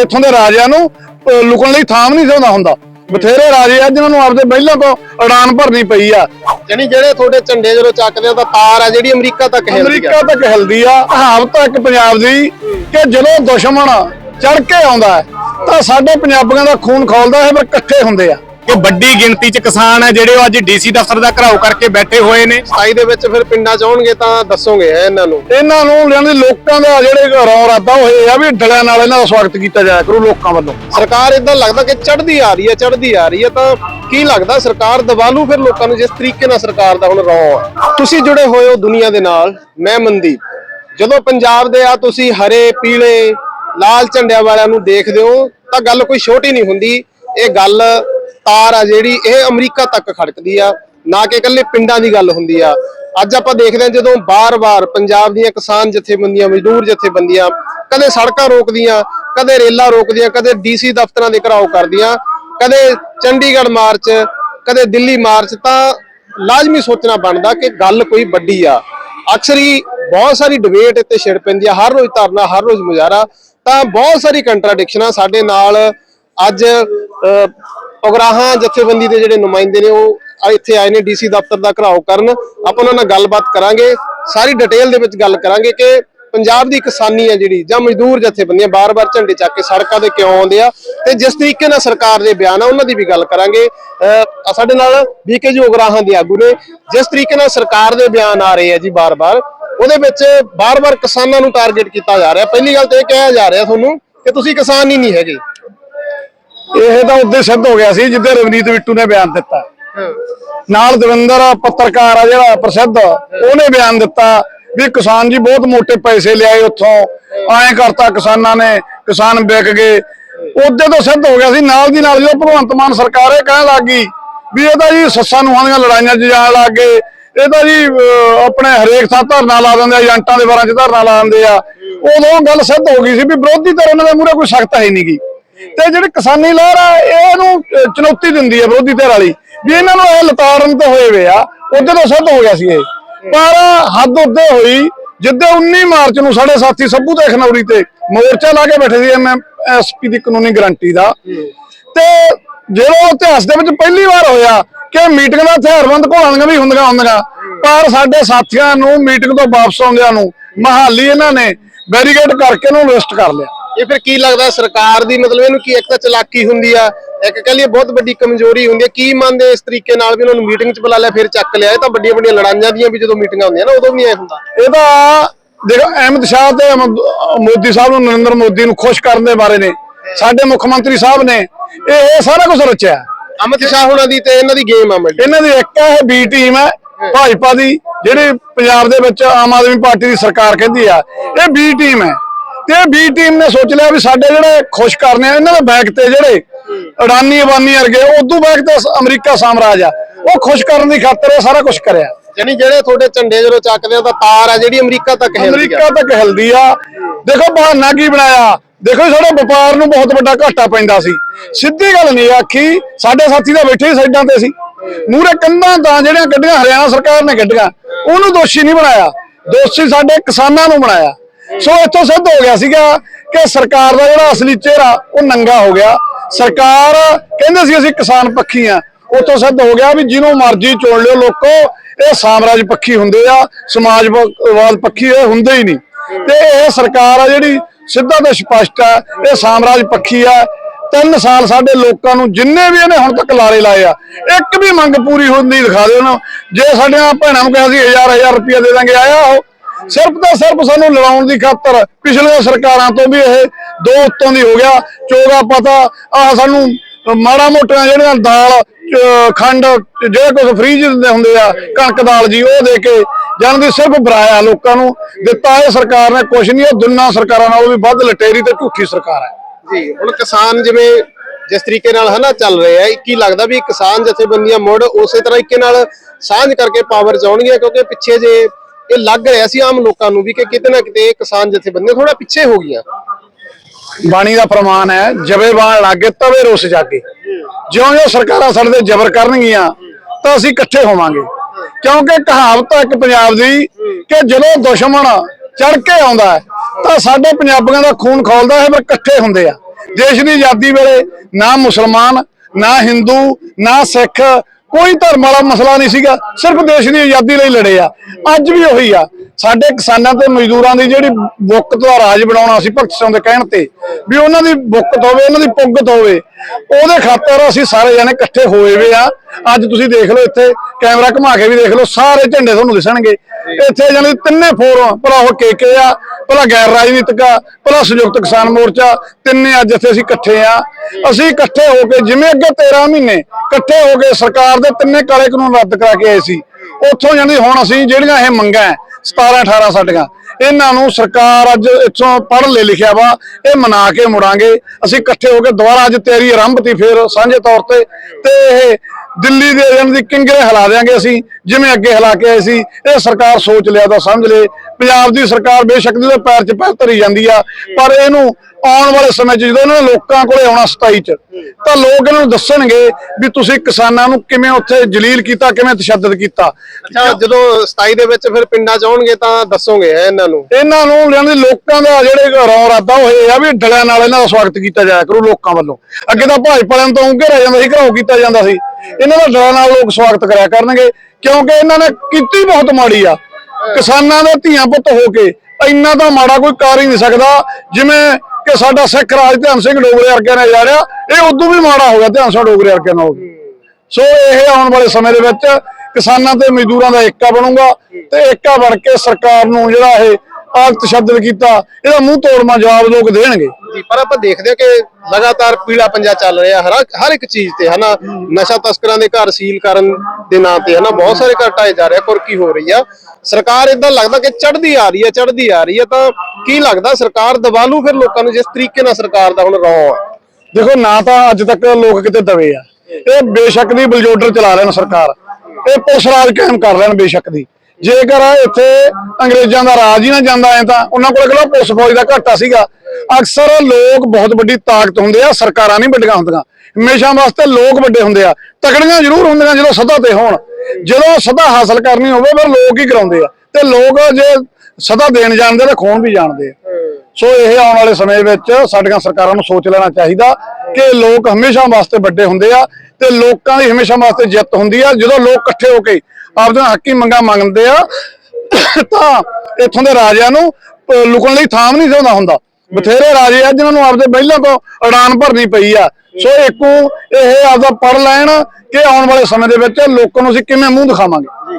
ਇੱਥੋਂ ਦੇ ਰਾਜਿਆਂ ਨੂੰ ਅਹ, ਲੁਕਣ ਲਈ ਥਾਂ ਵੀ ਨਹੀਂ ਦਿੰਦਾ ਹੁੰਦਾ। ਬਥੇਰੇ ਰਾਜੇ ਆ ਜਿਨ੍ਹਾਂ ਨੂੰ ਆਪਦੇ ਮਹਿਲਾਂ ਤੋਂ ਉਡਾਨ ਭਰਨੀ ਪਈ ਆ। ਯਾਨੀ ਜਿਹੜੇ ਤੁਹਾਡੇ ਝੰਡੇ ਜਦੋਂ ਚੱਕਦੇ ਆ ਤਾਂ ਤਾਰ ਆ ਜਿਹੜੀ ਅਮਰੀਕਾ ਤੱਕ ਹਿਲਦੀ ਆ। ਅਮਰੀਕਾ ਤੱਕ ਹਿਲਦੀ ਆ ਕਹਾਵਤ ਆ ਇੱਕ ਪੰਜਾਬ ਦੀ ਕਿ ਜਦੋਂ ਦੁਸ਼ਮਣ ਚੜ ਕੇ ਆਉਂਦਾ ਹੈ, ਤਾਂ ਸਾਡੇ ਪੰਜਾਬੀਆਂ ਦਾ ਖੂਨ ਖੋਲਦਾ ਹੈ ਪਰ ਇਕੱਠੇ ਹੁੰਦੇ ਆ। ਕਿ ਵੱਡੀ ਗਿਣਤੀ 'ਚ ਕਿਸਾਨ ਹੈ ਜਿਹੜੇ ਉਹ ਅੱਜ ਡੀਸੀ ਦਫ਼ਤਰ ਦਾ ਘਰਾਓ ਕਰਕੇ ਬੈਠੇ ਹੋਏ ਨੇ। 27 ਦੇ ਵਿੱਚ ਫਿਰ ਪਿੰਡਾਂ ਚ ਆਉਣਗੇ ਤਾਂ ਦੱਸੋਗੇ ਇਹ ਇਹਨਾਂ ਨੂੰ? ਇਹਨਾਂ ਨੂੰ ਲੈਣ ਲੋਕਾਂ ਦਾ ਜਿਹੜੇ ਰੌ ਰਾਦਾ ਹੋਏ ਆ ਵੀ ਡਲਿਆਂ ਨਾਲ ਇਹਨਾਂ ਦਾ ਸਵਾਗਤ ਕੀਤਾ ਜਾਇਆ ਕਰੂ ਲੋਕਾਂ ਵੱਲੋਂ। ਸਰਕਾਰ ਇਦਾਂ ਲੱਗਦਾ ਕਿ ਚੜ੍ਹਦੀ ਆ ਰਹੀ ਹੈ ਚੜ੍ਹਦੀ ਆ ਰਹੀ ਹੈ ਤਾਂ ਕੀ ਲੱਗਦਾ ਸਰਕਾਰ ਦਬਾਲੂ ਫਿਰ ਲੋਕਾਂ ਨੂੰ ਜਿਸ ਤਰੀਕੇ ਨਾਲ ਸਰਕਾਰ ਦਾ ਹੁਣ ਰੌ ਆ? ਤੁਸੀਂ ਜੁੜੇ ਹੋਏ ਹੋ ਦੁਨੀਆ ਦੇ ਨਾਲ ਮੈਂ ਮਨਦੀਪ। ਜਦੋਂ ਪੰਜਾਬ ਦੇ ਆ ਤੁਸੀਂ ਹਰੇ ਪੀਲੇ ਲਾਲ ਝੰਡਿਆਂ ਵਾਲਿਆਂ ਨੂੰ ਦੇਖਦੇ ਹੋ ਤਾਂ ਗੱਲ ਕੋਈ ਛੋਟੀ ਨਹੀਂ ਹੁੰਦੀ। ਇਹ ਗੱਲ ਤਾਰ ਆ ਜਿਹੜੀ, ਇਹ ਅਮਰੀਕਾ ਤੱਕ ਖੜਕਦੀ ਆ, ਨਾ ਕਿ ਇਕੱਲੇ ਪਿੰਡਾਂ ਦੀ ਗੱਲ ਹੁੰਦੀ ਆ। ਅੱਜ ਆਪਾਂ ਦੇਖਦੇ ਹਾਂ ਜਦੋਂ ਬਾਰ-ਬਾਰ ਪੰਜਾਬ ਦੀਆਂ ਕਿਸਾਨ ਜਥੇਬੰਦੀਆਂ, ਮਜ਼ਦੂਰ ਜਥੇਬੰਦੀਆਂ ਕਦੇ ਸੜਕਾਂ ਰੋਕਦੀਆਂ, ਕਦੇ ਰੇਲਾਂ ਰੋਕਦੀਆਂ, ਕਦੇ ਡੀਸੀ ਦਫ਼ਤਰਾਂ ਦੇ ਘਰਾਓ ਕਰਦੀਆਂ, ਕਦੇ ਚੰਡੀਗੜ੍ਹ ਮਾਰਚ, ਕਦੇ ਦਿੱਲੀ ਮਾਰਚ, ਤਾਂ ਲਾਜ਼ਮੀ ਸੋਚਣਾ ਬਣਦਾ ਕਿ ਗੱਲ ਕੋਈ ਵੱਡੀ ਆ। ਅਕਸਰ ਹੀ ਬਹੁਤ ਸਾਰੀ ਡਿਬੇਟ ਇੱਥੇ ਛਿੜ ਪੈਂਦੀ ਆ, ਹਰ ਰੋਜ਼ ਧਰਨਾ, ਹਰ ਰੋਜ਼ ਮੁਜ਼ਾਹਰਾ, ਤਾਂ ਬਹੁਤ ਸਾਰੀ ਕੰਟਰਾਡਿਕਸ਼ਨਾਂ ਸਾਡੇ ਨਾਲ ਅੱਜ ਅਹ, ਉਗਰਾਹਾਂ ਜਥੇਬੰਦੀ ਦੇ ਜਿਹੜੇ ਨੁਮਾਇੰਦੇ ਨੇ ਉਹ ਇੱਥੇ ਆਏ ਨੇ ਡੀਸੀ ਦਫ਼ਤਰ ਦਾ ਘਰਾਓ ਕਰਨ। ਆਪਾਂ ਉਹਨਾਂ ਨਾਲ ਗੱਲਬਾਤ ਕਰਾਂਗੇ ਸਾਰੀ ਡਿਟੇਲ ਦੇ ਵਿੱਚ ਗੱਲ ਕਰਾਂਗੇ ਕਿ ਪੰਜਾਬ ਦੀ ਕਿਸਾਨੀ ਹੈ ਜਿਹੜੀ ਜਾਂ ਮਜ਼ਦੂਰ ਜਥੇਬੰਦੀਆਂ ਬਾਰ-ਬਾਰ ਝੰਡੇ ਚੱਕ ਕੇ ਸੜਕਾਂ ਤੇ ਕਿਉਂ ਆਉਂਦੇ ਆ ਤੇ ਜਿਸ ਤਰੀਕੇ ਨਾਲ ਸਰਕਾਰ ਦੇ ਬਿਆਨ ਆ ਉਹਨਾਂ ਦੀ ਵੀ ਗੱਲ ਕਰਾਂਗੇ। ਅਹ ਸਾਡੇ ਨਾਲ ਬੀਕੇ ਜੀ ਉਗਰਾਹਾਂ ਦੇ ਆਗੂ ਨੇ ਜਿਸ ਤਰੀਕੇ ਨਾਲ ਸਰਕਾਰ ਦੇ ਬਿਆਨ ਆ ਰਹੇ ਆ ਜੀ ਬਾਰ-ਬਾਰ ਉਹਦੇ ਵਿੱਚ ਬਾਰ-ਬਾਰ ਕਿਸਾਨਾਂ ਨੂੰ ਟਾਰਗੇਟ ਕੀਤਾ ਜਾ ਰਿਹਾ। ਪਹਿਲੀ ਗੱਲ ਤਾਂ ਇਹ ਕਿਹਾ ਜਾ ਰਿਹਾ ਤੁਹਾਨੂੰ ਕਿ ਤੁਸੀਂ ਕਿਸਾਨ ਹੀ ਨਹੀਂ ਹੈਗੇ। ਇਹ ਤਾਂ ਉਦੋਂ ਸਿੱਧ ਹੋ ਗਿਆ ਸੀ, ਜਿੱਦੇ ਰਵਨੀਤ ਬਿੱਟੂ ਨੇ ਬਿਆਨ ਦਿੱਤਾ। ਨਾਲ ਦਵਿੰਦਰ ਪੱਤਰਕਾਰ ਆ ਜਿਹੜਾ ਪ੍ਰਸਿੱਧ, ਉਹਨੇ ਬਿਆਨ ਦਿੱਤਾ ਵੀ ਕਿਸਾਨ ਜੀ ਬਹੁਤ ਮੋٹے ਪੈਸੇ ਲਿਆਏ ਉੱਥੋਂ। ਐਂ ਕਰਤਾ ਕਿਸਾਨਾਂ ਨੇ, ਕਿਸਾਨ ਵਿਕ ਗਏ। ਉਦੋਂ ਤੋਂ ਸਿੱਧ ਹੋ ਗਿਆ ਸੀ, ਨਾਲ ਦੀ ਨਾਲ ਜਦੋਂ ਭਗਵੰਤ ਮਾਨ ਸਰਕਾਰ ਇਹ ਕਹਿਣ ਲੱਗ ਗਈ ਵੀ ਇਹ ਤਾਂ ਜੀ ਸੱਸਾਂ ਨੂੰਹਾਂ ਦੀਆਂ ਲੜਾਈਆਂ 'ਚ ਜਾਣ ਲੱਗ ਗਏ। ਇਹ ਤਾਂ ਜੀ ਆਪਣੇ ਹਰੇਕ ਥਾਂ ਧਰਨਾ ਲਾ ਦਿੰਦੇ ਆ, ਏਜੰਟਾਂ ਦੇ ਬਾਰਾਂ 'ਚ ਧਰਨਾ ਲਾ ਦਿੰਦੇ ਆ। ਉਦੋਂ ਗੱਲ ਸਿੱਧ ਹੋ ਗਈ ਸੀ ਵੀ ਵਿਰੋਧੀ ਧਿਰ ਉਹਨਾਂ ਦੇ ਮੂਹਰੇ ਕੋਈ ਸਖਤ ਹੈ ਨਹੀਂਗੀ ਤੇ ਜਿਹੜੀ ਕਿਸਾਨੀ ਲਹਿਰ ਆ, ਇਹਨੂੰ ਚੁਣੌਤੀ ਦਿੰਦੀ ਹੈ ਵਿਰੋਧੀ ਧਿਰ ਵਾਲੀ ਵੀ ਇਹਨਾਂ ਨੂੰ ਇਹ ਲਤਾੜਨ ਤੇ ਹੋਏ ਵੇ ਆ ਉਦੋਂ ਤੋਂ ਸਿੱਧ ਹੋ ਗਿਆ ਸੀ ਇਹ। ਪਰ ਹੱਦ ਉੱਤੇ ਹੋਈ, ਜਿੱਦੇ 19 ਮਾਰਚ ਨੂੰ ਸਾਡੇ ਸਾਥੀ ਸੱਭੂ ਤੇ ਖਨੌਰੀ ਤੇ ਮੋਰਚਾ ਲਾ ਕੇ ਬੈਠੇ ਸੀ ਐਮਐਸਪੀ ਦੀ ਕਾਨੂੰਨੀ ਗਰੰਟੀ ਦਾ। ਤੇ ਜਿਹੜਾ ਇਤਿਹਾਸ ਦੇ ਵਿੱਚ ਪਹਿਲੀ ਵਾਰ ਹੋਇਆ ਕਿ ਮੀਟਿੰਗ ਦਾ ਹਥਿਆਰਬੰਦ ਘੋੜਾਂ ਵੀ ਹੁੰਦੀਆਂ ਹੁੰਦੀਆਂ, ਪਰ ਸਾਡੇ ਸਾਥੀਆਂ ਨੂੰ ਮੀਟਿੰਗ ਤੋਂ ਵਾਪਸ ਆਉਂਦਿਆਂ ਨੂੰ ਮਹਾਲੀ ਇਹਨਾਂ ਨੇ ਬੈਰੀਕੇਡ ਕਰਕੇ ਇਹਨੂੰ ਅਰੈਸਟ ਕਰ ਲਿਆ। ਇਹ ਫਿਰ ਕੀ ਲੱਗਦਾ ਸਰਕਾਰ ਦੀ ਮਤਲਬ ਇਹਨੂੰ ਕੀ ਇੱਕ ਤਾਂ ਚਲਾਕੀ ਹੁੰਦੀ ਆ ਇੱਕ ਕਹ ਲਈਏ ਬਹੁਤ ਵੱਡੀ ਕਮਜ਼ੋਰੀ ਹੁੰਦੀ ਹੈ ਕੀ ਮੰਨਦੇ ਇਸ ਤਰੀਕੇ ਨਾਲ ਵੀ ਉਹਨਾਂ ਨੂੰ ਮੀਟਿੰਗ 'ਚ ਬੁਲਾ ਲਿਆ ਫਿਰ ਚੱਕ ਲਿਆ? ਇਹ ਤਾਂ ਵੱਡੀਆਂ ਵੱਡੀਆਂ ਲੜਾਈਆਂ ਦੀਆਂ ਵੀ ਜਦੋਂ ਮੀਟਿੰਗਾਂ ਹੁੰਦੀਆਂ ਨਾ ਉਦੋਂ ਵੀ ਐ ਹੁੰਦਾ। ਇਹਦਾ ਦੇਖੋ ਅਹਿਮਦ ਸ਼ਾਹ ਤੇ ਅਹਿਮਦ- ਮੋਦੀ ਸਾਹਿਬ ਨੂੰ ਨਰਿੰਦਰ ਮੋਦੀ ਨੂੰ ਖੁਸ਼ ਕਰਨ ਦੇ ਬਾਰੇ ਨੇ। ਸਾਡੇ ਮੁੱਖ ਮੰਤਰੀ ਸਾਹਿਬ ਨੇ। ਇਹ ਇਹ ਸਾਰਾ ਕੁਝ ਰਚਿਆ ਅਮਿਤ ਸ਼ਾਹ ਹੁਣਾਂ ਦੀ ਤੇ ਇਹਨਾਂ ਦੀ ਗੇਮ ਆ ਮੱਡੀ ਇਹਨਾਂ ਦੀ ਇੱਕ ਹੈ ਬੀ ਟੀਮ ਹੈ ਭਾਜਪਾ ਦੀ ਜਿਹੜੀ ਪੰਜਾਬ ਦੇ ਵਿੱਚ ਆਮ ਆਦਮੀ ਪਾਰਟੀ ਦੀ ਸਰਕਾਰ ਕਹਿੰਦੀ ਆ ਇਹ ਬੀ ਟੀਮ ਹੈ। ਤੇ ਬੀ ਟੀਮ ਨੇ ਸੋਚ ਲਿਆ ਵੀ ਸਾਡੇ ਜਿਹੜੇ ਖੁਸ਼ ਕਰਨੇ ਆ ਇਹਨਾਂ ਦੇ ਬੈਕ ਤੇ ਜਿਹੜੇ ਅਡਾਨੀ ਅਬਾਨੀ ਵਰਗੇ ਉਦੋਂ ਬੈਕ ਤੇ ਅਮਰੀਕਾ ਸਾਮਰਾਜ ਆ। ਉਹ ਖੁਸ਼ ਕਰਨ ਦੀ ਖਾਤਰ ਇਹ ਸਾਰਾ ਕੁਝ ਕਰਿਆ। ਯਾਨੀ ਜਿਹੜੇ ਤੁਹਾਡੇ ਝੰਡੇ ਜਦੋਂ ਚੱਕਦੇ ਆ ਤਾਂ ਤਾਰ ਆ ਜਿਹੜੀ ਅਮਰੀਕਾ ਤੱਕ ਹਿਲਦੀ ਆ। ਅਮਰੀਕਾ ਤੱਕ ਹਿਲਦੀ ਆ। ਦੇਖੋ ਬਹਾਨਾ ਕੀ ਬਣਾਇਆ? ਦੇਖੋ ਸਾਡੇ ਵਪਾਰ ਨੂੰ ਬਹੁਤ ਵੱਡਾ ਘਾਟਾ ਪੈਂਦਾ ਸੀ। ਸਿੱਧੀ ਗੱਲ ਨਹੀਂ ਆਖੀ ਸਾਡੇ ਸਾਥੀ ਤਾਂ ਬੈਠੇ ਸਾਈਡਾਂ ਤੇ ਸੀ। ਮੂਰੇ ਕੰਧਾਂ ਤਾਂ ਜਿਹੜੀਆਂ ਕੱਢੀਆਂ ਹਰਿਆਣਾ ਸਰਕਾਰ ਨੇ ਕੱਢੀਆਂ ਉਹਨੂੰ ਦੋਸ਼ੀ ਨਹੀਂ ਬਣਾਇਆ। ਦੋਸ਼ੀ ਸਾਡੇ ਕਿਸਾਨਾਂ ਨੂੰ ਬਣਾਇਆ। ਸੋ ਇੱਥੋਂ ਸਿੱਧ ਹੋ ਗਿਆ ਸੀਗਾ ਕਿ ਸਰਕਾਰ ਦਾ ਜਿਹੜਾ ਅਸਲੀ ਚਿਹਰਾ ਉਹ ਨੰਗਾ ਹੋ ਗਿਆ। ਸਰਕਾਰ ਕਹਿੰਦੇ ਸੀ ਅਸੀਂ ਕਿਸਾਨ ਪੱਖੀ ਆ। ਉੱਥੋਂ ਸਿੱਧ ਹੋ ਗਿਆ ਵੀ ਜਿਹਨੂੰ ਮਰਜ਼ੀ ਚੁਣ ਲਿਓ ਲੋਕੋ, ਇਹ ਸਾਮਰਾਜ ਪੱਖੀ ਹੁੰਦੇ ਆ ਸਮਾਜਵਾਦ ਪੱਖੀ ਇਹ ਹੁੰਦੇ ਹੀ ਨਹੀਂ। ਤੇ ਇਹ ਸਰਕਾਰ ਆ ਜਿਹੜੀ ਸਿੱਧਾ ਤੇ ਸਪਸ਼ਟ ਆ, ਇਹ ਸਾਮਰਾਜ ਪੱਖੀ ਆ। ਤਿੰਨ ਸਾਲ ਸਾਡੇ ਲੋਕਾਂ ਨੂੰ ਜਿੰਨੇ ਵੀ ਇਹਨੇ ਹੁਣ ਤੱਕ ਲਾਰੇ ਲਾਏ ਆ, ਇੱਕ ਵੀ ਮੰਗ ਪੂਰੀ ਹੁੰਦੀ ਦਿਖਾ ਦਿਓ ਨਾ ਜੇ ਸਾਡੀਆਂ ਭੈਣਾਂ ਨੂੰ ਕਿਹਾ ਸੀ ਹਜ਼ਾਰ ਹਜ਼ਾਰ ਰੁਪਇਆ ਦੇ ਦਾਂਗੇ, ਆਇਆ ਉਹ। ਸਿਰਫ ਤਾਂ ਸਿਰਫ ਸਾਨੂੰ ਲੜਾਉਣ ਦੀ ਖਾਤਰ ਪਿਛਲੀਆਂ ਸਰਕਾਰਾਂ ਤੋਂ ਵੀ ਇਹ ਦੋ ਉੱਤੋਂ ਦੀ ਹੋ ਗਿਆ। ਚੋਗਾ ਪਤਾ ਆ ਸਾਨੂੰ ਮਾੜਾ ਮੋਟਾ ਜਿਹੜੀਆਂ ਦਾਲ ਖੰਡ, ਜਿਹੜਾ ਕੁਝ ਫ੍ਰੀ ਦਿੰਦੇ ਹੁੰਦੇ ਆ, ਕਣਕ ਦਾਲ ਜੀ, ਉਹ ਦੇ ਕੇ ਜਨ ਦੀ ਸਿਰਫ ਬਰਾਇਆ ਲੋਕਾਂ ਨੂੰ ਦਿੱਤਾ ਇਹ ਸਰਕਾਰ ਨੇ। ਕੁਝ ਨਹੀਂ, ਉਹ ਦੁਨੀਆ ਸਰਕਾਰਾਂ ਨਾਲੋਂ ਵੀ ਵੱਧ ਲਟੇਰੀ ਤੇ ਝੂਠੀ ਸਰਕਾਰ ਹੈ। ਜੀ, ਹੁਣ ਕਿਸਾਨ ਜਿਵੇਂ ਜਿਸ ਤਰੀਕੇ ਨਾਲ ਹਨਾ ਚੱਲ ਰਹੇ ਆ, ਕੀ ਲੱਗਦਾ ਵੀ ਕਿਸਾਨ ਜਥੇਬੰਦੀਆਂ ਮੁੜ ਉਸੇ ਤਰੀਕੇ ਨਾਲ ਸਾਂਝ ਕਰਕੇ ਪਾਵਰ ਚ ਆਉਣਗੀਆਂ ਕਿਉਂਕਿ ਪਿੱਛੇ ਜੇ ਇਹ ਲੱਗ ਰਿਹਾ ਸੀ ਆਮ ਲੋਕਾਂ ਨੂੰ ਵੀ ਕਿ ਕਿਤੇ ਨਾ ਕਿਤੇ ਕਿਸਾਨ ਜਥੇਬੰਦੀਆਂ ਥੋੜਾ ਪਿੱਛੇ ਹੋ ਗਈਆਂ। ਬਾਣੀ ਦਾ ਫਰਮਾਨ ਹੈ ਜਵੇ ਬਾਣ ਲਾਗੇ ਤਵੇ ਰੁੱਸ ਜਾਗੇ। ਜਿਉਂ-ਜਿਉਂ ਸਰਕਾਰਾਂ ਸਾਡੇ ਤੇ ਜ਼ਬਰ ਕਰਨਗੀਆਂ ਤਾਂ ਅਸੀਂ ਇਕੱਠੇ ਹੋਵਾਂਗੇ। ਕਿਉਂਕਿ ਕਹਾਵਤ ਇੱਕ ਪੰਜਾਬ ਦੀ ਕਿ ਜਦੋਂ ਦੁਸ਼ਮਣ ਚੜ ਕੇ ਆਉਂਦਾ ਹੈ, ਤਾਂ ਸਾਡੇ ਪੰਜਾਬੀਆਂ ਦਾ ਖੂਨ ਖੋਲਦਾ ਹੈ ਪਰ ਇਕੱਠੇ ਹੁੰਦੇ ਆ। ਦੇਸ਼ ਦੀ ਆਜ਼ਾਦੀ ਵੇਲੇ ਨਾ ਮੁਸਲਮਾਨ ਨਾ ਹਿੰਦੂ ਨਾ ਸਿੱਖ ਕੋਈ ਧਰਮ ਵਾਲਾ ਮਸਲਾ ਨਹੀਂ ਸੀਗਾ। ਸਿਰਫ ਦੇਸ਼ ਦੀ ਆਜ਼ਾਦੀ ਲਈ ਲੜੇ ਆ। ਅੱਜ ਵੀ ਉਹੀ ਆ। ਸਾਡੇ ਕਿਸਾਨਾਂ ਤੇ ਮਜ਼ਦੂਰਾਂ ਦੀ ਜਿਹੜੀ ਬੁੱਕਤ ਦਾ ਰਾਜ ਬਣਾਉਣਾ ਸੀ ਭਗਤ ਸਿੰਘ ਦੇ ਕਹਿਣ ਤੇ, ਵੀ ਉਹਨਾਂ ਦੀ ਬੁੱਕਤ ਹੋਵੇ, ਉਹਨਾਂ ਦੀ ਪੁੱਗਤ ਹੋਵੇ, ਉਹਦੇ ਖਾਤਰ ਅਸੀਂ ਸਾਰੇ ਜਣੇ ਇਕੱਠੇ ਹੋਏ ਵੇ ਆ। ਅੱਜ ਤੁਸੀਂ ਦੇਖ ਲਓ ਇੱਥੇ, ਕੈਮਰਾ ਘੁਮਾ ਕੇ ਵੀ ਦੇਖ ਲਓ, ਸਾਰੇ ਝੰਡੇ ਤੁਹਾਨੂੰ ਦਿਸਣਗੇ। ਇੱਥੇ ਜਾਨੀ ਤਿੰਨੇ ਫੋਰਮ ਭਲਾ ਉਹ ਕੇ ਆ ਭਲਾ ਗੈਰ ਰਾਜਨੀਤਿਕ ਆ ਭਲਾ ਸੰਯੁਕਤ ਕਿਸਾਨ ਮੋਰਚਾ ਤਿੰਨੇ ਅੱਜ ਇੱਥੇ ਅਸੀਂ ਇਕੱਠੇ ਆ। ਅਸੀਂ ਇਕੱਠੇ ਹੋ ਕੇ ਜਿਵੇਂ ਅੱਗੇ 13 ਮਹੀਨੇ ਇਕੱਠੇ ਹੋ ਕੇ ਸਰਕਾਰ ਦੇ ਤਿੰਨੇ ਕਾਲੇ ਕਾਨੂੰਨ ਰੱਦ ਕਰਾ ਕੇ ਆਏ ਸੀ। ਉੱਥੋਂ ਜਾਂਦੀ ਹੁਣ ਅਸੀਂ ਜਿਹੜੀਆਂ ਇਹ ਮੰਗਾਂ ਹੈ, 17 18 ਸਾਡੀਆਂ ਇਹਨਾਂ ਨੂੰ ਸਰਕਾਰ ਅੱਜ ਇੱਥੋਂ ਪੜ੍ਹ ਲੈ ਲਿਖਿਆ ਵਾ ਇਹ ਮਨਾ ਕੇ ਮੁੜਾਂਗੇ। ਅਸੀਂ ਇਕੱਠੇ ਹੋ ਕੇ ਦੁਬਾਰਾ ਅੱਜ ਤਿਆਰੀ ਆਰੰਭਤੀ ਫਿਰ ਸਾਂਝੇ ਤੌਰ ਤੇ ਤੇ ਇਹ ਦਿੱਲੀ ਦੇ ਏਜੰਟ ਦੀ ਕਿੰਗਰੇ ਹਿਲਾ ਦੇਾਂਗੇ ਅਸੀਂ ਜਿਵੇਂ ਅੱਗੇ ਹਿਲਾ ਕੇ ਆਏ ਸੀ ਇਹ ਸਰਕਾਰ ਸੋਚ ਲਿਆ ਤਾਂ ਸਮਝ ਲੇ ਪੰਜਾਬ ਦੀ ਸਰਕਾਰ ਬੇਸ਼ੱਕ ਦੀ ਪੈਰ 'ਚ ਪੈਰ ਧਰੀ ਜਾਂਦੀ ਆ ਪਰ ਇਹਨੂੰ ਆਉਣ ਵਾਲੇ ਸਮੇਂ 'ਚ ਜਦੋਂ ਇਹਨਾਂ ਨੇ ਲੋਕਾਂ ਕੋਲੇ ਆਉਣਾ 27 'ਚ ਤਾਂ ਲੋਕ ਇਹਨਾਂ ਨੂੰ ਦੱਸਣਗੇ ਵੀ ਤੁਸੀਂ ਕਿਸਾਨਾਂ ਨੂੰ ਕਿਵੇਂ ਉੱਥੇ ਜਲੀਲ ਕੀਤਾ ਕਿਵੇਂ ਤਸ਼ੱਦਦ ਕੀਤਾ। ਅੱਛਾ ਜਦੋਂ 27 ਦੇ ਵਿੱਚ ਫਿਰ ਪਿੰਡਾਂ ਚ ਆਉਣਗੇ ਤਾਂ ਦੱਸੋਗੇ ਇਹਨਾਂ ਨੂੰ? ਇਹਨਾਂ ਨੂੰ ਲੈਣ ਲੋਕਾਂ ਦਾ ਜਿਹੜੇ ਰੌ ਰਾਦਾ ਉਹ ਇਹ ਆ ਵੀ ਡਲਿਆਂ ਨਾਲ ਇਹਨਾਂ ਦਾ ਸਵਾਗਤ ਕੀਤਾ ਜਾਇਆ ਕਰੂ ਲੋਕਾਂ ਵੱਲੋਂ। ਅੱਗੇ ਤਾਂ ਭਾਜਪਾ ਵਾਲਿਆਂ ਤੋਂ ਘੇਰਿਆ ਜਾਂਦਾ ਸੀ ਘਰਾਓ ਕੀਤਾ ਜਾਂਦਾ ਸੀ। ਇਹਨਾਂ ਦਾ ਡਲਿਆਂ ਨਾਲ ਲੋਕ ਸਵਾਗਤ ਕਰਿਆ ਕਰਨਗੇ ਕਿਉਂਕਿ ਇਹਨਾਂ ਨੇ ਕੀਤੀ ਬਹੁਤ ਮਾੜੀ ਆ। ਕਿਸਾਨਾਂ ਦੇ ਧੀਆਂ ਪੁੱਤ ਹੋ ਕੇ ਇੰਨਾ ਤਾਂ ਮਾੜਾ ਕੋਈ ਕਰ ਹੀ ਨਹੀਂ ਸਕਦਾ। ਜਿਵੇਂ ਕਿ ਸਾਡਾ ਸਿੱਖ ਰਾਜ ਧਿਆਨ ਸਿੰਘ ਡੋਗਰੇ ਵਰਗਿਆਂ ਨੇ ਜਾ ਰਿਹਾ, ਇਹ ਉਦੋਂ ਵੀ ਮਾੜਾ ਹੋ ਗਿਆ ਧਿਆਨ ਸਿੰਘ ਡੋਗਰੇ ਵਰਗਿਆਂ ਨਾਲ ਸੋ ਇਹ ਆਉਣ ਵਾਲੇ ਸਮੇਂ ਦੇ ਵਿੱਚ ਕਿਸਾਨਾਂ ਤੇ ਮਜ਼ਦੂਰਾਂ ਦਾ ਏਕਾ ਬਣੂਗਾ ਤੇ ਏਕਾ ਬਣ ਕੇ ਸਰਕਾਰ ਨੂੰ ਜਿਹੜਾ ਇਹ ਆਹ ਤਸ਼ੱਦਦ ਕੀਤਾ ਇਹਦਾ ਮੂੰਹ ਤੋੜਮਾ ਜਵਾਬ ਲੋਕ ਦੇਣਗੇ। ਜੀ ਪਰ ਆਪਾਂ ਦੇਖਦੇ ਹਾਂ ਕਿ ਲਗਾਤਾਰ ਪੀਲਾ ਪੰਜਾ ਚੱਲ ਰਿਹਾ ਹਰ ਹਰ ਇੱਕ ਚੀਜ਼ ਤੇ ਹਨਾ? ਨਸ਼ਾ ਤਸਕਰਾਂ ਦੇ ਘਰ ਸੀਲ ਕਰਨ ਦੇ ਨਾਂ ਤੇ ਹਨਾ? ਬਹੁਤ ਸਾਰੇ ਘਰ ਢਾਏ ਜਾ ਰਹੇ ਆ ਕੁਰਕੀ ਹੋ ਰਹੀ ਆ। ਸਰਕਾਰ ਇਦਾਂ ਲੱਗਦਾ ਕਿ ਚੜ੍ਹਦੀ ਆ ਰਹੀ ਹੈ ਚੜ੍ਹਦੀ ਆ ਰਹੀ ਹੈ ਤਾਂ ਕੀ ਲੱਗਦਾ ਸਰਕਾਰ ਦਬਾ ਲੂ ਫਿਰ ਲੋਕਾਂ ਨੂੰ ਜਿਸ ਤਰੀਕੇ ਨਾਲ ਸਰਕਾਰ ਦਾ ਹੁਣ ਰੌ ਆ? ਦੇਖੋ ਨਾ ਤਾਂ ਅੱਜ ਤੱਕ ਲੋਕ ਕਿਤੇ ਦਵੇ ਆ। ਇਹ ਬੇਸ਼ੱਕ ਦੀ ਬਲਜੋਡਰ ਚਲਾ ਲੈਣ ਸਰਕਾਰ। ਇਹ ਪੁਲਿਸ ਰਾਜ ਕਾਇਮ ਕਰ ਲੈਣ ਬੇਸ਼ੱਕ ਦੀ। ਜੇਕਰ ਇੱਥੇ ਅੰਗਰੇਜ਼ਾਂ ਦਾ ਰਾਜ ਹੀ ਨਾ ਜਾਂਦਾ ਐ ਤਾਂ ਉਹਨਾਂ ਕੋਲ ਕਿਹੜਾ ਪੁਲਿਸ ਫੌਜ ਦਾ ਘਾਟਾ ਸੀਗਾ। ਅਕਸਰ ਲੋਕ ਬਹੁਤ ਵੱਡੀ ਤਾਕਤ ਹੁੰਦੇ ਆ, ਸਰਕਾਰਾਂ ਨਹੀਂ ਵੱਡੀਆਂ ਹੁੰਦੀਆਂ। ਹਮੇਸ਼ਾ ਵਾਸਤੇ ਲੋਕ ਵੱਡੇ ਹੁੰਦੇ ਆ। ਤਕੜੀਆਂ ਜ਼ਰੂਰ ਹੁੰਦੀਆਂ ਜਦੋਂ ਸਦਾ ਤੇ ਹੋਣ। ਜਦੋਂ ਸਦਾ ਹਾਸਲ ਕਰਨੀ ਹੋਵੇ ਫਿਰ ਲੋਕ ਹੀ ਕਰਾਉਂਦੇ ਆ। ਤੇ ਲੋਕ ਜੇ ਸਦਾ ਦੇਣ ਜਾਣਦੇ ਤਾਂ ਖੋਣ ਵੀ ਜਾਣਦੇ ਆ। ਸੋ ਇਹ ਆਉਣ ਵਾਲੇ ਸਮੇਂ ਵਿੱਚ ਸਾਡੀਆਂ ਸਰਕਾਰਾਂ ਨੂੰ ਸੋਚ ਲੈਣਾ ਚਾਹੀਦਾ ਕਿ ਲੋਕ ਹਮੇਸ਼ਾ ਵਾਸਤੇ ਵੱਡੇ ਹੁੰਦੇ ਆ। ਤੇ ਲੋਕਾਂ ਦੀ ਹਮੇਸ਼ਾ ਵਾਸਤੇ ਜਿੱਤ ਹੁੰਦੀ ਆ। ਜਦੋਂ ਲੋਕ ਇਕੱਠੇ ਹੋ ਕੇ ਆਪਦੀਆਂ ਹੱਕੀ ਮੰਗਾਂ ਮੰਗਦੇ ਆ, ਤਾਂ ਇੱਥੋਂ ਦੇ ਰਾਜਿਆਂ ਨੂੰ ਲੁਕਣ ਲਈ ਥਾਂ ਵੀ ਨਹੀਂ ਚਾਹੁੰਦਾ ਹੁੰਦਾ। ਬਥੇਰੇ ਰਾਜੇ ਆ ਜਿਨ੍ਹਾਂ ਨੂੰ ਆਪਦੇ ਪਹਿਲਾਂ ਤੋਂ ਉਡਾਨ ਭਰਨੀ ਪਈ ਆ। ਸੋ ਇੱਕੋ ਇਹ ਆਪਦਾ ਪੜ ਲੈਣ ਕਿ ਆਉਣ ਵਾਲੇ ਸਮੇਂ ਦੇ ਵਿੱਚ ਲੋਕਾਂ ਨੂੰ ਅਸੀਂ ਕਿਵੇਂ ਮੂੰਹ ਦਿਖਾਵਾਂਗੇ।